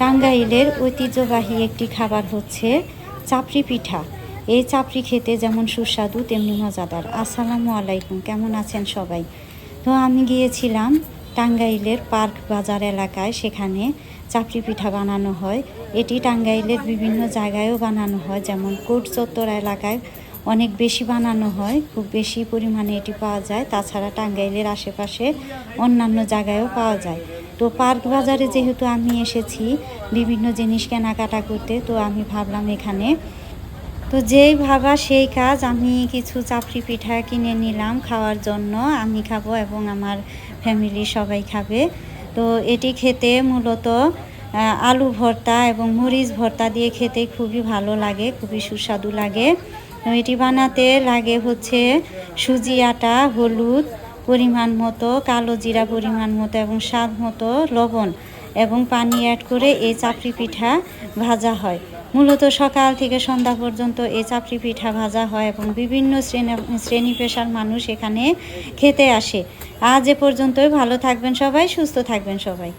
টাঙ্গাইলের ঐতিহ্যবাহী একটি খাবার হচ্ছে চাপড়ি পিঠা। এই চাপড়ি খেতে যেমন সুস্বাদু, তেমনি মজাদার। আসসালামু আলাইকুম, কেমন আছেন সবাই? তো আমি গিয়েছিলাম টাঙ্গাইলের পার্ক বাজার এলাকায়, সেখানে চাপড়ি পিঠা বানানো হয়। এটি টাঙ্গাইলের বিভিন্ন জায়গায়ও বানানো হয়, যেমন কোট চত্বর এলাকায় অনেক বেশি বানানো হয়, খুব বেশি পরিমাণে এটি পাওয়া যায়। তাছাড়া টাঙ্গাইলের আশেপাশে অন্যান্য জায়গায়ও পাওয়া যায়। তো পার্ক বাজারে যেহেতু আমি এসেছি বিভিন্ন জিনিস কেনাকাটা করতে, তো আমি ভাবলাম এখানে। তো যেই ভাবা সেই কাজ, আমি কিছু চাপড়ি পিঠা কিনে নিলাম খাওয়ার জন্য। আমি খাব এবং আমার ফ্যামিলি সবাই খাবে। তো এটি খেতে মূলত আলু ভর্তা এবং মরিচ ভর্তা দিয়ে খেতে খুবই ভালো লাগে, খুবই সুস্বাদু লাগে। এটি বানাতে লাগে হচ্ছে সুজি আটা, হলুদ পরিমাণ মতো, কালো জিরা পরিমাণ মতো এবং স্বাদ মতো লবণ এবং পানি অ্যাড করে এই চাপড়ি পিঠা ভাজা হয়। মূলত সকাল থেকে সন্ধ্যা পর্যন্ত এই চাপড়ি পিঠা ভাজা হয় এবং বিভিন্ন শ্রেণি শ্রেণি পেশার মানুষ এখানে খেতে আসে। আজ এ পর্যন্তই। ভালো থাকবেন সবাই, সুস্থ থাকবেন সবাই।